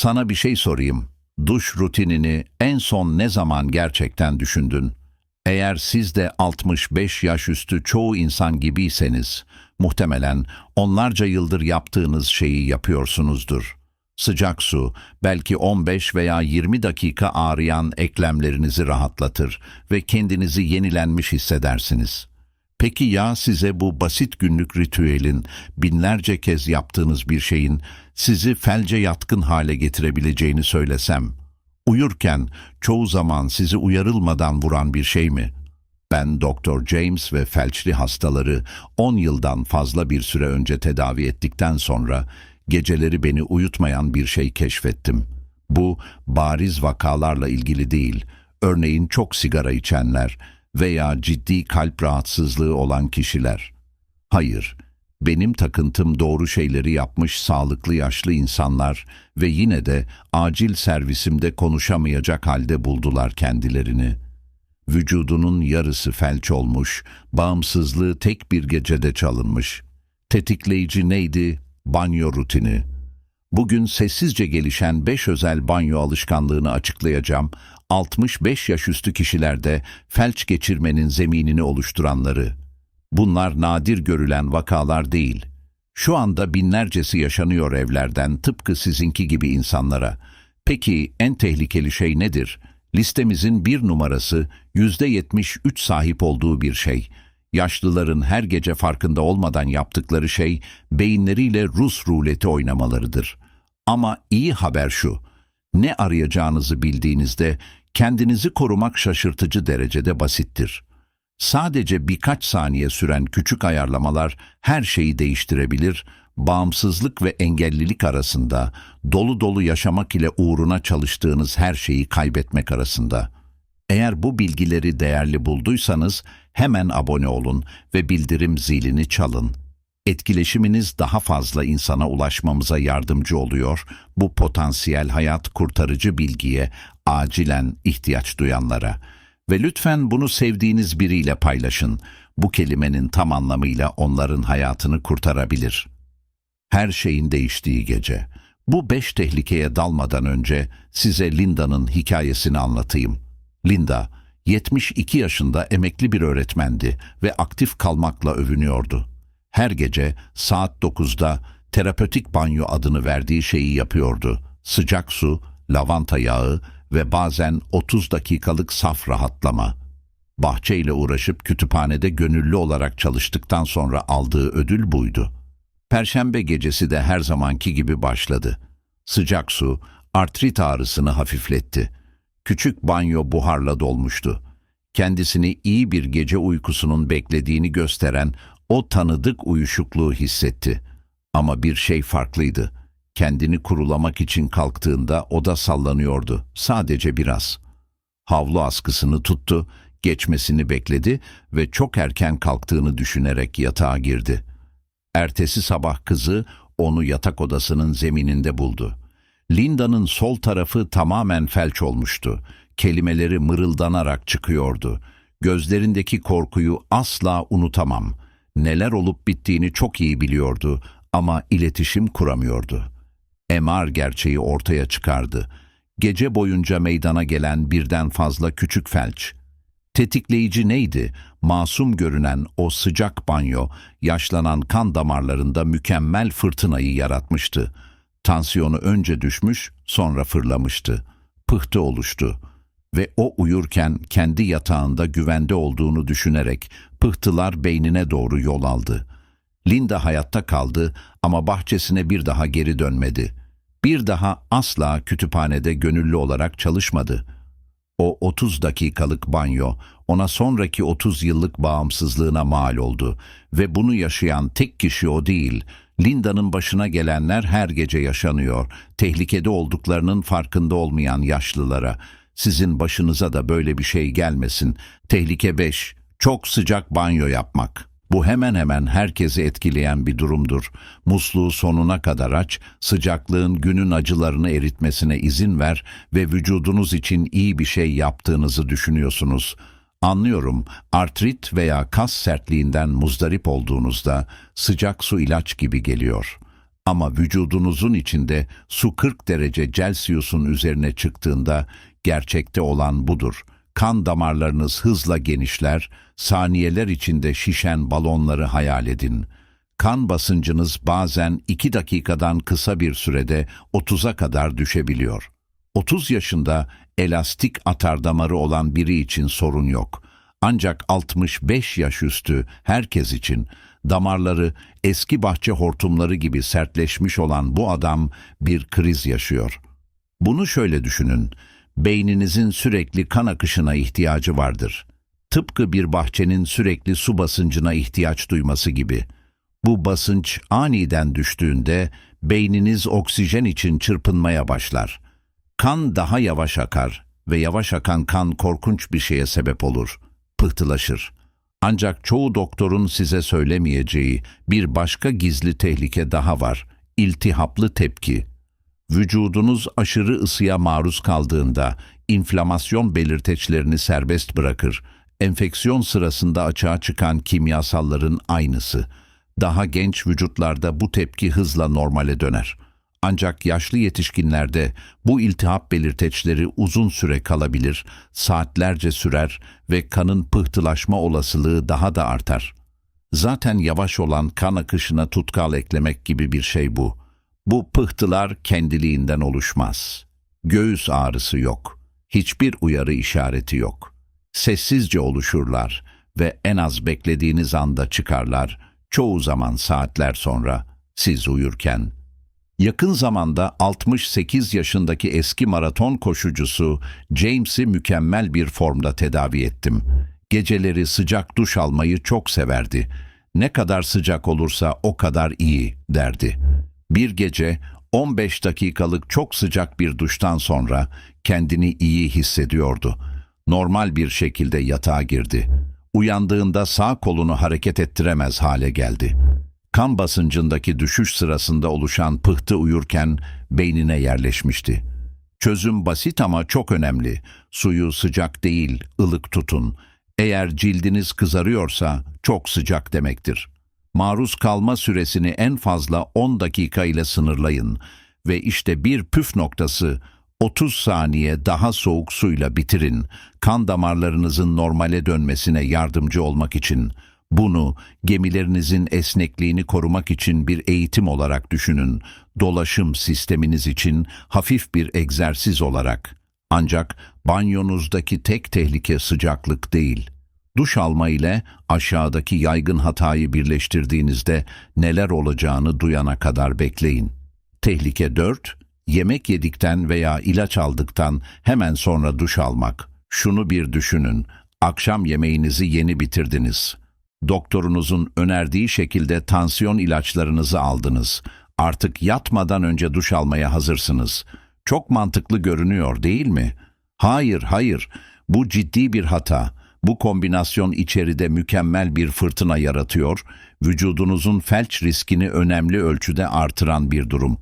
Sana bir şey sorayım. Duş rutinini en son ne zaman gerçekten düşündün? Eğer siz de 65 yaş üstü çoğu insan gibiyseniz, muhtemelen onlarca yıldır yaptığınız şeyi yapıyorsunuzdur. Sıcak su, belki 15 veya 20 dakika ağrıyan eklemlerinizi rahatlatır ve kendinizi yenilenmiş hissedersiniz. Peki ya size bu basit günlük ritüelin, binlerce kez yaptığınız bir şeyin sizi felce yatkın hale getirebileceğini söylesem, uyurken çoğu zaman sizi uyarılmadan vuran bir şey mi? Ben Dr. James ve felçli hastaları 10 yıldan fazla bir süre önce tedavi ettikten sonra geceleri beni uyutmayan bir şey keşfettim. Bu bariz vakalarla ilgili değil, örneğin çok sigara içenler veya ciddi kalp rahatsızlığı olan kişiler. Hayır, benim takıntım doğru şeyleri yapmış sağlıklı yaşlı insanlar ve yine de acil servisimde konuşamayacak halde buldular kendilerini. Vücudunun yarısı felç olmuş, bağımsızlığı tek bir gecede çalınmış. Tetikleyici neydi? Banyo rutini. Bugün sessizce gelişen 5 özel banyo alışkanlığını açıklayacağım. 65 yaş üstü kişilerde felç geçirmenin zeminini oluşturanları. Bunlar nadir görülen vakalar değil. Şu anda binlercesi yaşanıyor evlerden tıpkı sizinki gibi insanlara. Peki en tehlikeli şey nedir? Listemizin bir numarası %73 sahip olduğu bir şey. Yaşlıların her gece farkında olmadan yaptıkları şey beyinleriyle Rus ruleti oynamalarıdır. Ama iyi haber şu, ne arayacağınızı bildiğinizde kendinizi korumak şaşırtıcı derecede basittir. Sadece birkaç saniye süren küçük ayarlamalar her şeyi değiştirebilir, bağımsızlık ve engellilik arasında, dolu dolu yaşamak ile uğruna çalıştığınız her şeyi kaybetmek arasında. Eğer bu bilgileri değerli bulduysanız hemen abone olun ve bildirim zilini çalın. Etkileşiminiz daha fazla insana ulaşmamıza yardımcı oluyor, bu potansiyel hayat kurtarıcı bilgiye acilen ihtiyaç duyanlara. Ve lütfen bunu sevdiğiniz biriyle paylaşın. Bu kelimenin tam anlamıyla onların hayatını kurtarabilir. Her şeyin değiştiği gece. Bu beş tehlikeye dalmadan önce size Linda'nın hikayesini anlatayım. Linda, 72 yaşında emekli bir öğretmendi ve aktif kalmakla övünüyordu. Her gece saat 9'da terapötik banyo adını verdiği şeyi yapıyordu. Sıcak su, lavanta yağı ve bazen 30 dakikalık saf rahatlama. Bahçeyle uğraşıp kütüphanede gönüllü olarak çalıştıktan sonra aldığı ödül buydu. Perşembe gecesi de her zamanki gibi başladı. Sıcak su artrit ağrısını hafifletti. Küçük banyo buharla dolmuştu. Kendisini iyi bir gece uykusunun beklediğini gösteren o tanıdık uyuşukluğu hissetti. Ama bir şey farklıydı. Kendini kurulamak için kalktığında oda sallanıyordu. Sadece biraz. Havlu askısını tuttu, geçmesini bekledi ve çok erken kalktığını düşünerek yatağa girdi. Ertesi sabah kızı onu yatak odasının zemininde buldu. Linda'nın sol tarafı tamamen felç olmuştu. Kelimeleri mırıldanarak çıkıyordu. Gözlerindeki korkuyu asla unutamam. Neler olup bittiğini çok iyi biliyordu ama iletişim kuramıyordu. MR gerçeği ortaya çıkardı. Gece boyunca meydana gelen birden fazla küçük felç. Tetikleyici neydi? Masum görünen o sıcak banyo, yaşlanan kan damarlarında mükemmel fırtınayı yaratmıştı. Tansiyonu önce düşmüş, sonra fırlamıştı. Pıhtı oluştu ve o uyurken kendi yatağında güvende olduğunu düşünerek pıhtılar beynine doğru yol aldı. Linda hayatta kaldı ama bahçesine bir daha geri dönmedi. Bir daha asla kütüphanede gönüllü olarak çalışmadı. O 30 dakikalık banyo ona sonraki 30 yıllık bağımsızlığına mal oldu ve bunu yaşayan tek kişi o değil. Linda'nın başına gelenler her gece yaşanıyor. Tehlikede olduklarının farkında olmayan yaşlılara. Sizin başınıza da böyle bir şey gelmesin. Tehlike 5. Çok sıcak banyo yapmak. Bu hemen hemen herkesi etkileyen bir durumdur. Musluğu sonuna kadar aç, sıcaklığın günün acılarını eritmesine izin ver ve vücudunuz için iyi bir şey yaptığınızı düşünüyorsunuz. Anlıyorum, artrit veya kas sertliğinden muzdarip olduğunuzda sıcak su ilaç gibi geliyor. Ama vücudunuzun içinde su 40 derece Celsius'un üzerine çıktığında gerçekte olan budur. Kan damarlarınız hızla genişler, saniyeler içinde şişen balonları hayal edin. Kan basıncınız bazen 2 dakikadan kısa bir sürede 30'a kadar düşebiliyor. 30 yaşında elastik atar damarı olan biri için sorun yok. Ancak 65 yaş üstü herkes için damarları eski bahçe hortumları gibi sertleşmiş olan bu adam bir kriz yaşıyor. Bunu şöyle düşünün. Beyninizin sürekli kan akışına ihtiyacı vardır. Tıpkı bir bahçenin sürekli su basıncına ihtiyaç duyması gibi. Bu basınç aniden düştüğünde beyniniz oksijen için çırpınmaya başlar. Kan daha yavaş akar ve yavaş akan kan korkunç bir şeye sebep olur. Pıhtılaşır. Ancak çoğu doktorun size söylemeyeceği bir başka gizli tehlike daha var. İltihaplı tepki. Vücudunuz aşırı ısıya maruz kaldığında inflamasyon belirteçlerini serbest bırakır. Enfeksiyon sırasında açığa çıkan kimyasalların aynısı. Daha genç vücutlarda bu tepki hızla normale döner. Ancak yaşlı yetişkinlerde bu iltihap belirteçleri uzun süre kalabilir, saatlerce sürer ve kanın pıhtılaşma olasılığı daha da artar. Zaten yavaş olan kan akışına tutkal eklemek gibi bir şey bu. Bu pıhtılar kendiliğinden oluşmaz. Göğüs ağrısı yok. Hiçbir uyarı işareti yok. Sessizce oluşurlar ve en az beklediğiniz anda çıkarlar. Çoğu zaman saatler sonra siz uyurken. Yakın zamanda 68 yaşındaki eski maraton koşucusu James'i mükemmel bir formda tedavi ettim. Geceleri sıcak duş almayı çok severdi. Ne kadar sıcak olursa o kadar iyi derdi. Bir gece 15 dakikalık çok sıcak bir duştan sonra kendini iyi hissediyordu. Normal bir şekilde yatağa girdi. Uyandığında sağ kolunu hareket ettiremez hale geldi. Kan basıncındaki düşüş sırasında oluşan pıhtı uyurken beynine yerleşmişti. Çözüm basit ama çok önemli. Suyu sıcak değil, ılık tutun. Eğer cildiniz kızarıyorsa çok sıcak demektir. Maruz kalma süresini en fazla 10 dakika ile sınırlayın ve işte bir püf noktası 30 saniye daha soğuk suyla bitirin. Kan damarlarınızın normale dönmesine yardımcı olmak için. Bunu gemilerinizin esnekliğini korumak için bir eğitim olarak düşünün. Dolaşım sisteminiz için hafif bir egzersiz olarak. Ancak banyonuzdaki tek tehlike sıcaklık değil. Duş alma ile aşağıdaki yaygın hatayı birleştirdiğinizde neler olacağını duyana kadar bekleyin. Tehlike 4. Yemek yedikten veya ilaç aldıktan hemen sonra duş almak. Şunu bir düşünün. Akşam yemeğinizi yeni bitirdiniz. Doktorunuzun önerdiği şekilde tansiyon ilaçlarınızı aldınız. Artık yatmadan önce duş almaya hazırsınız. Çok mantıklı görünüyor değil mi? Hayır, hayır. Bu ciddi bir hata. Bu kombinasyon içeride mükemmel bir fırtına yaratıyor, vücudunuzun felç riskini önemli ölçüde artıran bir durum.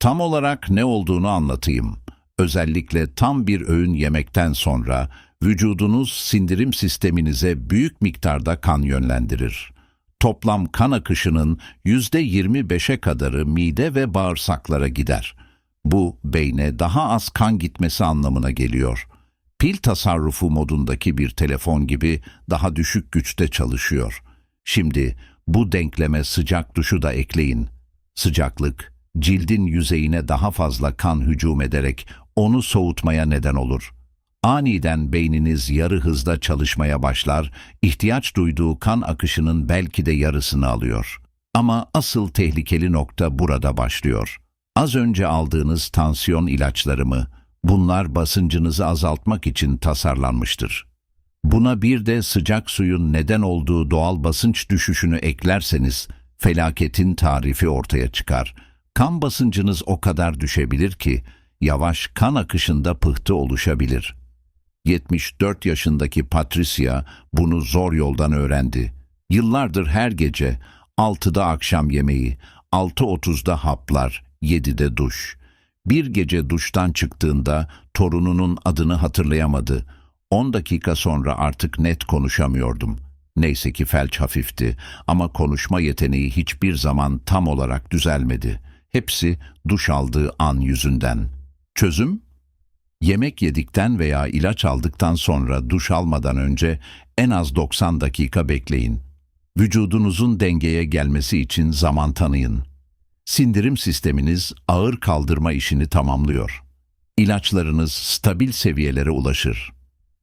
Tam olarak ne olduğunu anlatayım. Özellikle tam bir öğün yemekten sonra vücudunuz sindirim sisteminize büyük miktarda kan yönlendirir. Toplam kan akışının %25'e kadarı mide ve bağırsaklara gider. Bu beyne daha az kan gitmesi anlamına geliyor. Pil tasarrufu modundaki bir telefon gibi daha düşük güçte çalışıyor. Şimdi bu denkleme sıcak duşu da ekleyin. Sıcaklık, cildin yüzeyine daha fazla kan hücum ederek onu soğutmaya neden olur. Aniden beyniniz yarı hızda çalışmaya başlar, ihtiyaç duyduğu kan akışının belki de yarısını alıyor. Ama asıl tehlikeli nokta burada başlıyor. Az önce aldığınız tansiyon ilaçları mı, bunlar basıncınızı azaltmak için tasarlanmıştır. Buna bir de sıcak suyun neden olduğu doğal basınç düşüşünü eklerseniz felaketin tarifi ortaya çıkar. Kan basıncınız o kadar düşebilir ki yavaş kan akışında pıhtı oluşabilir. 74 yaşındaki Patricia bunu zor yoldan öğrendi. Yıllardır her gece 6'da akşam yemeği, 6.30'da haplar, 7'de duş. Bir gece duştan çıktığında torununun adını hatırlayamadı. 10 dakika sonra artık net konuşamıyordum. Neyse ki felç hafifti ama konuşma yeteneği hiçbir zaman tam olarak düzelmedi. Hepsi duş aldığı an yüzünden. Çözüm? Yemek yedikten veya ilaç aldıktan sonra duş almadan önce en az 90 dakika bekleyin. Vücudunuzun dengeye gelmesi için zaman tanıyın. Sindirim sisteminiz ağır kaldırma işini tamamlıyor. İlaçlarınız stabil seviyelere ulaşır.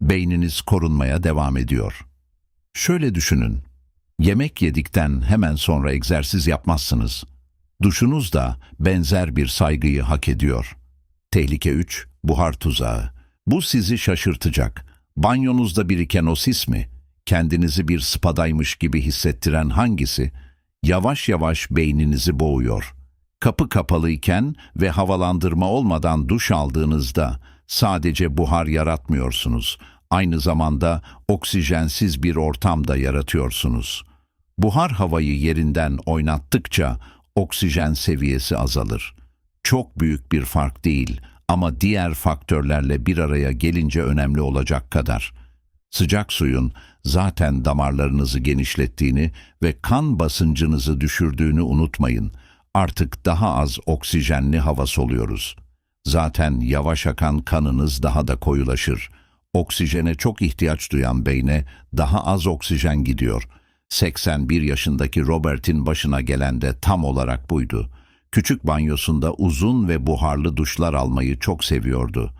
Beyniniz korunmaya devam ediyor. Şöyle düşünün. Yemek yedikten hemen sonra egzersiz yapmazsınız. Duşunuz da benzer bir saygıyı hak ediyor. Tehlike 3. Buhar tuzağı. Bu sizi şaşırtacak. Banyonuzda biriken o sis mi? Kendinizi bir spadaymış gibi hissettiren hangisi? Yavaş yavaş beyninizi boğuyor. Kapı kapalıyken ve havalandırma olmadan duş aldığınızda sadece buhar yaratmıyorsunuz. Aynı zamanda oksijensiz bir ortamda yaratıyorsunuz. Buhar havayı yerinden oynattıkça oksijen seviyesi azalır. Çok büyük bir fark değil ama diğer faktörlerle bir araya gelince önemli olacak kadar. Sıcak suyun zaten damarlarınızı genişlettiğini ve kan basıncınızı düşürdüğünü unutmayın. Artık daha az oksijenli hava soluyoruz. Zaten yavaş akan kanınız daha da koyulaşır. Oksijene çok ihtiyaç duyan beyne daha az oksijen gidiyor. 81 yaşındaki Robert'in başına gelen de tam olarak buydu. Küçük banyosunda uzun ve buharlı duşlar almayı çok seviyordu.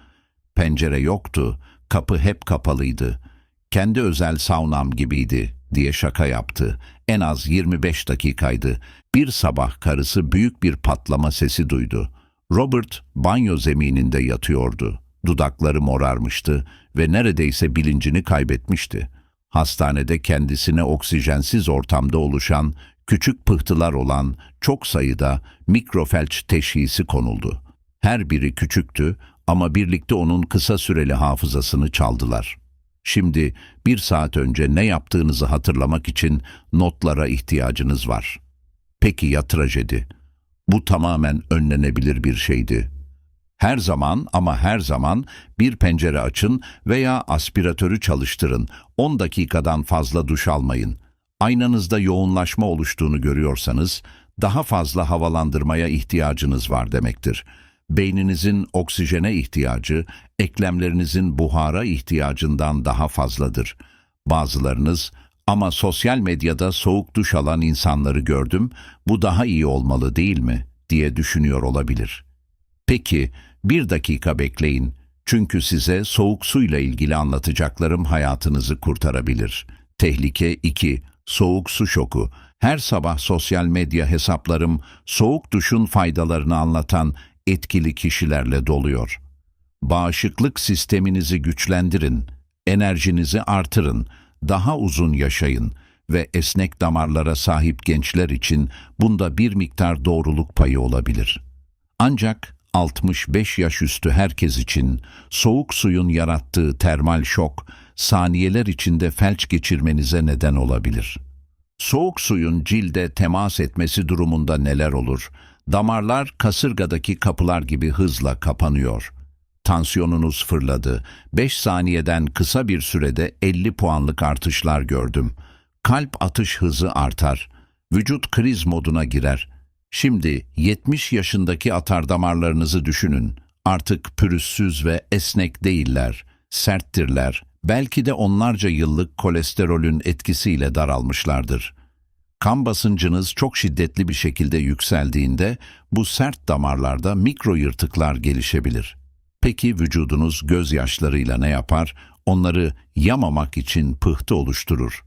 Pencere yoktu, kapı hep kapalıydı. Kendi özel saunam gibiydi diye şaka yaptı. En az 25 dakikaydı. Bir sabah karısı büyük bir patlama sesi duydu. Robert banyo zemininde yatıyordu. Dudakları morarmıştı ve neredeyse bilincini kaybetmişti. Hastanede kendisine oksijensiz ortamda oluşan küçük pıhtılar olan çok sayıda mikrofelç teşhisi konuldu. Her biri küçüktü ama birlikte onun kısa süreli hafızasını çaldılar. Şimdi bir saat önce ne yaptığınızı hatırlamak için notlara ihtiyacınız var. Peki ya trajedi? Bu tamamen önlenebilir bir şeydi. Her zaman ama her zaman bir pencere açın veya aspiratörü çalıştırın. 10 dakikadan fazla duş almayın. Aynanızda yoğunlaşma oluştuğunu görüyorsanız daha fazla havalandırmaya ihtiyacınız var demektir. Beyninizin oksijene ihtiyacı, eklemlerinizin buhara ihtiyacından daha fazladır. Bazılarınız ama sosyal medyada soğuk duş alan insanları gördüm, bu daha iyi olmalı değil mi diye düşünüyor olabilir. Peki, bir dakika bekleyin. Çünkü size soğuk suyla ilgili anlatacaklarım hayatınızı kurtarabilir. Tehlike 2. Soğuk su şoku. Her sabah sosyal medya hesaplarım soğuk duşun faydalarını anlatan etkili kişilerle doluyor. Bağışıklık sisteminizi güçlendirin, enerjinizi artırın, daha uzun yaşayın ve esnek damarlara sahip gençler için bunda bir miktar doğruluk payı olabilir. Ancak 65 yaş üstü herkes için soğuk suyun yarattığı termal şok saniyeler içinde felç geçirmenize neden olabilir. Soğuk suyun cilde temas etmesi durumunda neler olur? Damarlar kasırgadaki kapılar gibi hızla kapanıyor. Tansiyonunuz fırladı. 5 saniyeden kısa bir sürede 50 puanlık artışlar gördüm. Kalp atış hızı artar. Vücut kriz moduna girer. Şimdi 70 yaşındaki atar damarlarınızı düşünün. Artık pürüzsüz ve esnek değiller. Serttirler. Belki de onlarca yıllık kolesterolün etkisiyle daralmışlardır. Kan basıncınız çok şiddetli bir şekilde yükseldiğinde bu sert damarlarda mikro yırtıklar gelişebilir. Peki vücudunuz gözyaşlarıyla ne yapar? Onları yamamak için pıhtı oluşturur.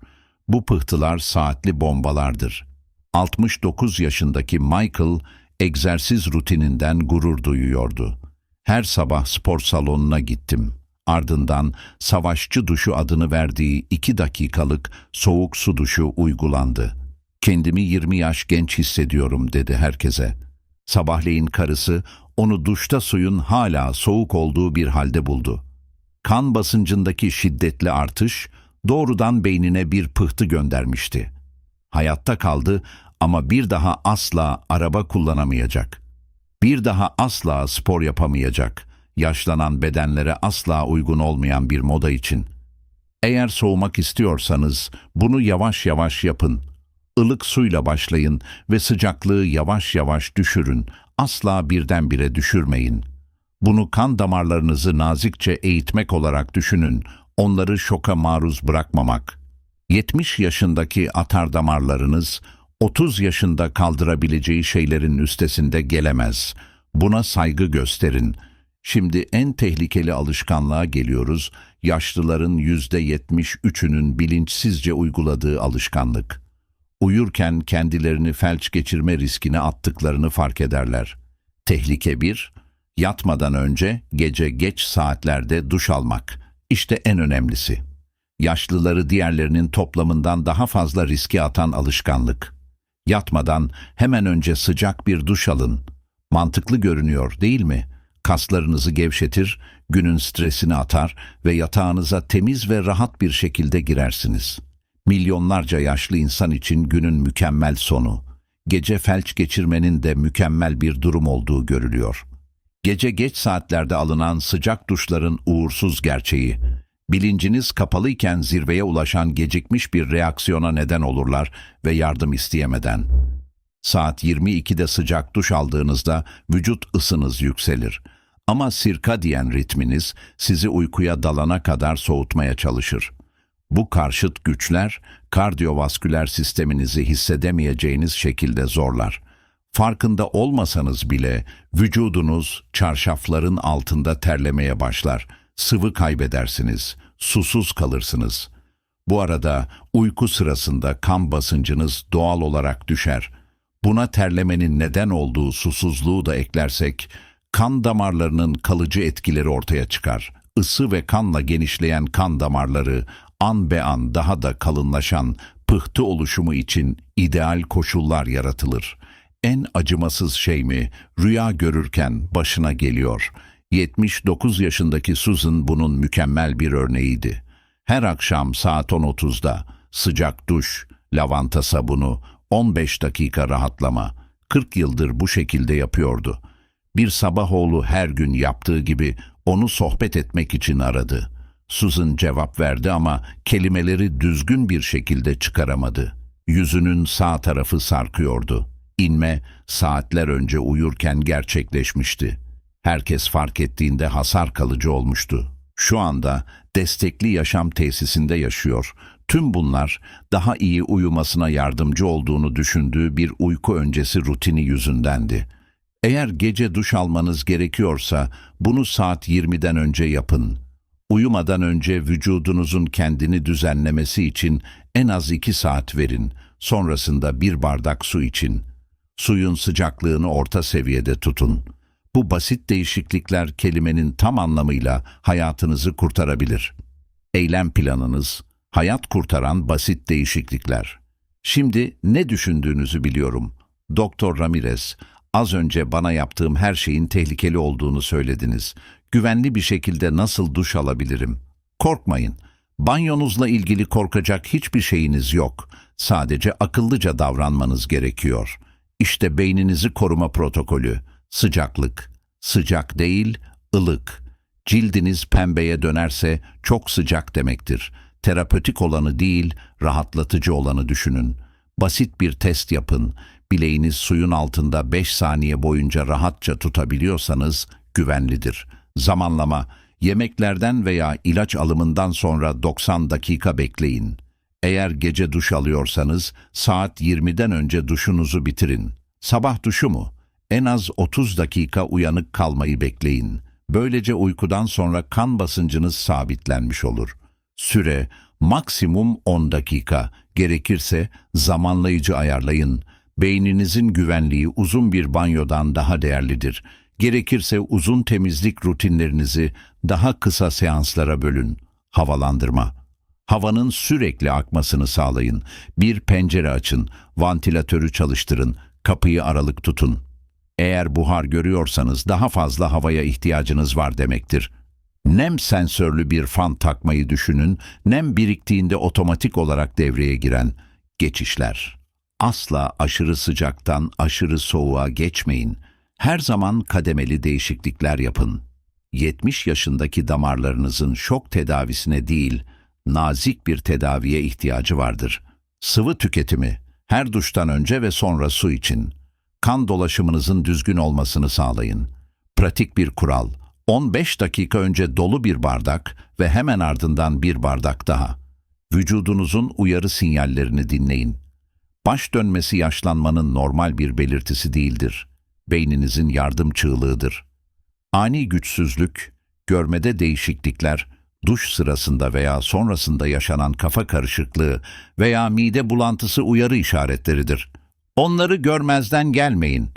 Bu pıhtılar saatli bombalardır. 69 yaşındaki Michael egzersiz rutininden gurur duyuyordu. Her sabah spor salonuna gittim. Ardından savaşçı duşu adını verdiği iki dakikalık soğuk su duşu uygulandı. Kendimi 20 yaş genç hissediyorum dedi herkese. Sabahleyin karısı onu duşta suyun hala soğuk olduğu bir halde buldu. Kan basıncındaki şiddetli artış doğrudan beynine bir pıhtı göndermişti. Hayatta kaldı ama bir daha asla araba kullanamayacak. Bir daha asla spor yapamayacak. Yaşlanan bedenlere asla uygun olmayan bir moda için. Eğer soğumak istiyorsanız bunu yavaş yavaş yapın. Ilık suyla başlayın ve sıcaklığı yavaş yavaş düşürün. asla birdenbire düşürmeyin. Bunu kan damarlarınızı nazikçe eğitmek olarak düşünün, onları şoka maruz bırakmamak. 70 yaşındaki atar damarlarınız 30 yaşında kaldırabileceği şeylerin üstesinde gelemez. Buna saygı gösterin. Şimdi en tehlikeli alışkanlığa geliyoruz. Yaşlıların %73'ünün bilinçsizce uyguladığı alışkanlık. Uyurken kendilerini felç geçirme riskine attıklarını fark ederler. Tehlike 1. Yatmadan önce gece geç saatlerde duş almak. İşte en önemlisi. Yaşlıları diğerlerinin toplamından daha fazla riske atan alışkanlık. Yatmadan hemen önce sıcak bir duş alın. Mantıklı görünüyor değil mi? Kaslarınızı gevşetir, günün stresini atar ve yatağınıza temiz ve rahat bir şekilde girersiniz. Milyonlarca yaşlı insan için günün mükemmel sonu. Gece felç geçirmenin de mükemmel bir durum olduğu görülüyor. Gece geç saatlerde alınan sıcak duşların uğursuz gerçeği. Bilinciniz kapalıyken zirveye ulaşan gecikmiş bir reaksiyona neden olurlar ve yardım isteyemeden. Saat 22'de sıcak duş aldığınızda vücut ısınız yükselir. Ama sirkadiyen ritminiz sizi uykuya dalana kadar soğutmaya çalışır. Bu karşıt güçler kardiyovasküler sisteminizi hissedemeyeceğiniz şekilde zorlar. Farkında olmasanız bile vücudunuz çarşafların altında terlemeye başlar. Sıvı kaybedersiniz, susuz kalırsınız. Bu arada uyku sırasında kan basıncınız doğal olarak düşer. Buna terlemenin neden olduğu susuzluğu da eklersek, kan damarlarının kalıcı etkileri ortaya çıkar. Isı ve kanla genişleyen kan damarları an be an daha da kalınlaşan pıhtı oluşumu için ideal koşullar yaratılır. En acımasız şey mi rüya görürken başına geliyor. 79 yaşındaki Susan bunun mükemmel bir örneğiydi. Her akşam saat 10.30'da sıcak duş, lavanta sabunu, 15 dakika rahatlama. 40 yıldır bu şekilde yapıyordu. Bir sabah oğlu her gün yaptığı gibi onu sohbet etmek için aradı. Susan cevap verdi ama kelimeleri düzgün bir şekilde çıkaramadı. Yüzünün sağ tarafı sarkıyordu. İnme saatler önce uyurken gerçekleşmişti. Herkes fark ettiğinde hasar kalıcı olmuştu. Şu anda destekli yaşam tesisinde yaşıyor. Tüm bunlar daha iyi uyumasına yardımcı olduğunu düşündüğü bir uyku öncesi rutini yüzündendi. Eğer gece duş almanız gerekiyorsa bunu saat 20'den önce yapın. Uyumadan önce vücudunuzun kendini düzenlemesi için en az 2 saat verin. Sonrasında bir bardak su için. Suyun sıcaklığını orta seviyede tutun. Bu basit değişiklikler kelimenin tam anlamıyla hayatınızı kurtarabilir. Eylem planınız, hayat kurtaran basit değişiklikler. Şimdi ne düşündüğünüzü biliyorum. Doktor Ramirez, az önce bana yaptığım her şeyin tehlikeli olduğunu söylediniz. Güvenli bir şekilde nasıl duş alabilirim? Korkmayın. Banyonuzla ilgili korkacak hiçbir şeyiniz yok. Sadece akıllıca davranmanız gerekiyor. İşte beyninizi koruma protokolü. Sıcaklık. Sıcak değil, ılık. Cildiniz pembeye dönerse çok sıcak demektir. Terapötik olanı değil, rahatlatıcı olanı düşünün. Basit bir test yapın. Bileğiniz suyun altında 5 saniye boyunca rahatça tutabiliyorsanız güvenlidir. Zamanlama, yemeklerden veya ilaç alımından sonra 90 dakika bekleyin. Eğer gece duş alıyorsanız saat 20'den önce duşunuzu bitirin. Sabah duşu mu? En az 30 dakika uyanık kalmayı bekleyin. Böylece uykudan sonra kan basıncınız sabitlenmiş olur. Süre maksimum 10 dakika. Gerekirse zamanlayıcı ayarlayın. Beyninizin güvenliği uzun bir banyodan daha değerlidir. Gerekirse uzun temizlik rutinlerinizi daha kısa seanslara bölün. Havalandırma. Havanın sürekli akmasını sağlayın. Bir pencere açın, vantilatörü çalıştırın, kapıyı aralık tutun. Eğer buhar görüyorsanız daha fazla havaya ihtiyacınız var demektir. Nem sensörlü bir fan takmayı düşünün, nem biriktiğinde otomatik olarak devreye giren geçişler. Asla aşırı sıcaktan aşırı soğuğa geçmeyin. Her zaman kademeli değişiklikler yapın. 70 yaşındaki damarlarınızın şok tedavisine değil, nazik bir tedaviye ihtiyacı vardır. Sıvı tüketimi, her duştan önce ve sonra su için. Kan dolaşımınızın düzgün olmasını sağlayın. Pratik bir kural. 15 dakika önce dolu bir bardak ve hemen ardından bir bardak daha. Vücudunuzun uyarı sinyallerini dinleyin. Baş dönmesi yaşlanmanın normal bir belirtisi değildir. Beyninizin yardım çığlığıdır. Ani güçsüzlük, görmede değişiklikler, duş sırasında veya sonrasında yaşanan kafa karışıklığı veya mide bulantısı uyarı işaretleridir. Onları görmezden gelmeyin.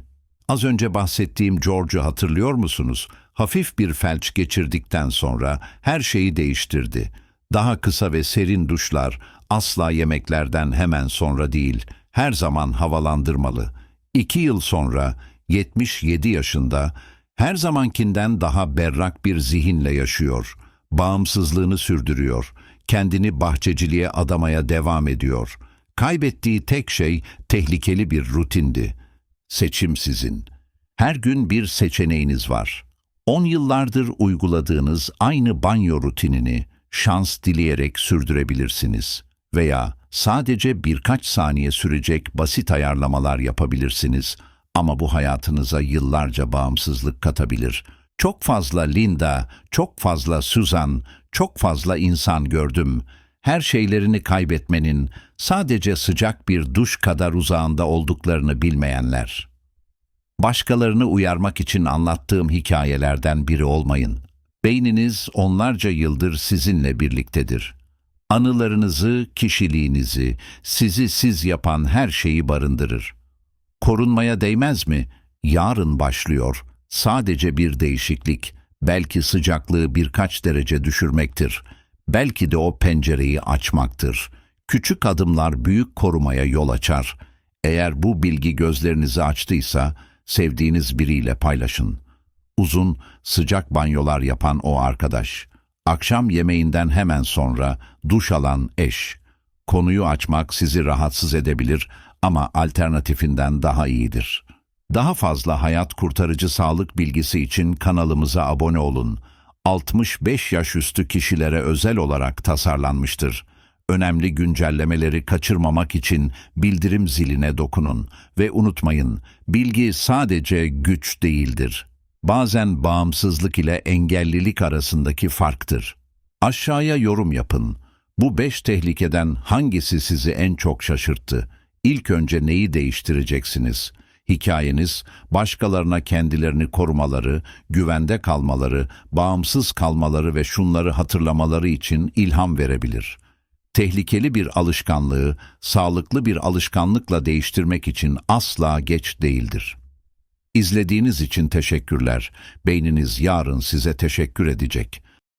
Az önce bahsettiğim George'u hatırlıyor musunuz? Hafif bir felç geçirdikten sonra her şeyi değiştirdi. Daha kısa ve serin duşlar, asla yemeklerden hemen sonra değil, her zaman havalandırmalı. İki yıl sonra, 77 yaşında, her zamankinden daha berrak bir zihinle yaşıyor. Bağımsızlığını sürdürüyor. Kendini bahçeciliğe adamaya devam ediyor. Kaybettiği tek şey tehlikeli bir rutindi. Seçim sizin. Her gün bir seçeneğiniz var. 10 yıllardır uyguladığınız aynı banyo rutinini şans dileyerek sürdürebilirsiniz veya sadece birkaç saniye sürecek basit ayarlamalar yapabilirsiniz ama bu hayatınıza yıllarca bağımsızlık katabilir. Çok fazla Linda, çok fazla Susan, çok fazla insan gördüm. Her şeylerini kaybetmenin sadece sıcak bir duş kadar uzağında olduklarını bilmeyenler. Başkalarını uyarmak için anlattığım hikayelerden biri olmayın. Beyniniz onlarca yıldır sizinle birliktedir. Anılarınızı, kişiliğinizi, sizi siz yapan her şeyi barındırır. Korunmaya değmez mi? Yarın başlıyor. Sadece bir değişiklik, belki sıcaklığı birkaç derece düşürmektir. Belki de o pencereyi açmaktır. Küçük adımlar büyük korumaya yol açar. Eğer bu bilgi gözlerinizi açtıysa, sevdiğiniz biriyle paylaşın. Uzun, sıcak banyolar yapan o arkadaş. Akşam yemeğinden hemen sonra duş alan eş. Konuyu açmak sizi rahatsız edebilir ama alternatifinden daha iyidir. Daha fazla hayat kurtarıcı sağlık bilgisi için kanalımıza abone olun. 65 yaş üstü kişilere özel olarak tasarlanmıştır. Önemli güncellemeleri kaçırmamak için bildirim ziline dokunun ve unutmayın, bilgi sadece güç değildir. Bazen bağımsızlık ile engellilik arasındaki farktır. Aşağıya yorum yapın. Bu beş tehlikeden hangisi sizi en çok şaşırttı? İlk önce neyi değiştireceksiniz? Hikayeniz, başkalarına kendilerini korumaları, güvende kalmaları, bağımsız kalmaları ve şunları hatırlamaları için ilham verebilir. Tehlikeli bir alışkanlığı, sağlıklı bir alışkanlıkla değiştirmek için asla geç değildir. İzlediğiniz için teşekkürler. Beyniniz yarın size teşekkür edecek.